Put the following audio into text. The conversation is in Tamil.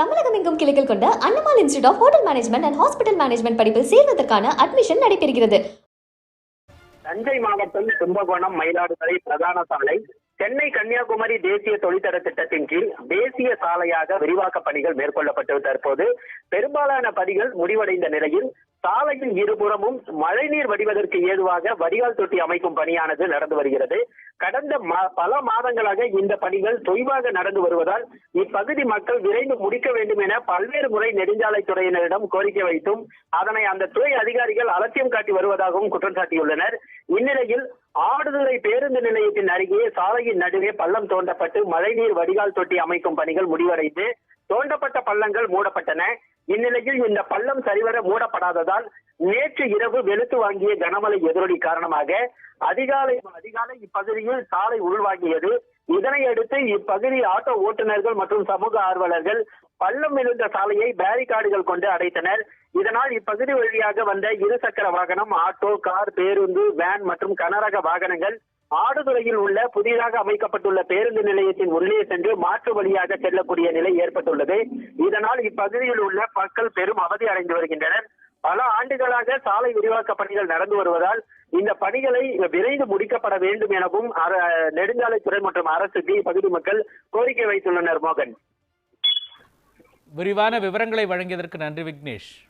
தமிழகம் எங்கும் கிளைகள் கொண்ட Annamal Institute of Hotel Management and hospital management படிப்பில் சேர்வதற்கான அட்மிஷன் நடைபெறுகிறது. தஞ்சை மாவட்டம் கும்பகோணம் மயிலாடுதுறை பிரதான சாலை சென்னை கன்னியாகுமரி தேசிய தொழிற்தர திட்டத்தின் கீழ் தேசிய சாலையாக விரிவாக்க பணிகள் மேற்கொள்ளப்பட்டு தற்போது பெரும்பாலான பணிகள் முடிவடைந்த நிலையில் சாலையின் இருபுறமும் மழைநீர் வடிவதற்கு ஏதுவாக வடிகால் தொட்டி அமைக்கும் பணியானது நடந்து வருகிறது. கடந்த பல மாதங்களாக இந்த பணிகள் தொய்வாக நடந்து வருவதால் இப்பகுதி மக்கள் விரைந்து முடிக்க வேண்டும் என பல்வேறு முறை நெடுஞ்சாலைத்துறையினரிடம் கோரிக்கை வைத்தும் அதனை அந்த துறை அதிகாரிகள் அலட்சியம் காட்டி வருவதாகவும் குற்றம் சாட்டியுள்ளனர். இந்நிலையில் ஆடுதுறை பேருந்து நிலையத்தின் அருகே சாலையின் நடுவே பள்ளம் தோண்டப்பட்டு மழைநீர் வடிகால் தொட்டி அமைக்கும் பணிகள் முடிவடைந்து தோண்டப்பட்ட பள்ளங்கள் மூடப்பட்டன. இந்நிலையில் இந்த பள்ளம் சரிவர மூடப்படாததால் நேற்று இரவு வெளுத்து வாங்கிய கனமழை எதிரொலி காரணமாக அதிகாலை அதிகாலை இப்பகுதியில் சாலை உள்வாங்கியது. இதனை அடுத்து இப்பகுதி ஆட்டோ ஓட்டுநர்கள் மற்றும் சமூக ஆர்வலர்கள் பள்ளம் விழுந்த சாலையை பேரிகார்டுகள் கொண்டு அடைத்தனர். இதனால் இப்பகுதி வழியாக வந்த இருசக்கர வாகனம் ஆட்டோ கார் பேருந்து வேன் மற்றும் கனரக வாகனங்கள் ஆடுதுறையில் உள்ள புதிதாக அமைக்கப்பட்டுள்ள பேருந்து நிலையத்தின் உள்ளே சென்று மாற்று வழியாக செல்லக்கூடிய நிலை ஏற்பட்டுள்ளது. இதனால் இப்பகுதியில் உள்ள மக்கள் பெரும் அவதி அடைந்து வருகின்றனர். பல ஆண்டுகளாக சாலை விரிவாக்க பணிகள் நடந்து வருவதால் இந்த பணிகளை விரைந்து முடிக்கப்பட வேண்டும் எனவும் அர- நெடுஞ்சாலைத்துறை மற்றும் அரசுக்கு இப்பகுதி மக்கள் கோரிக்கை வைத்துள்ளனர் மோகன். விரிவான விவரங்களை வழங்கியதற்கு நன்றி விக்னேஷ்.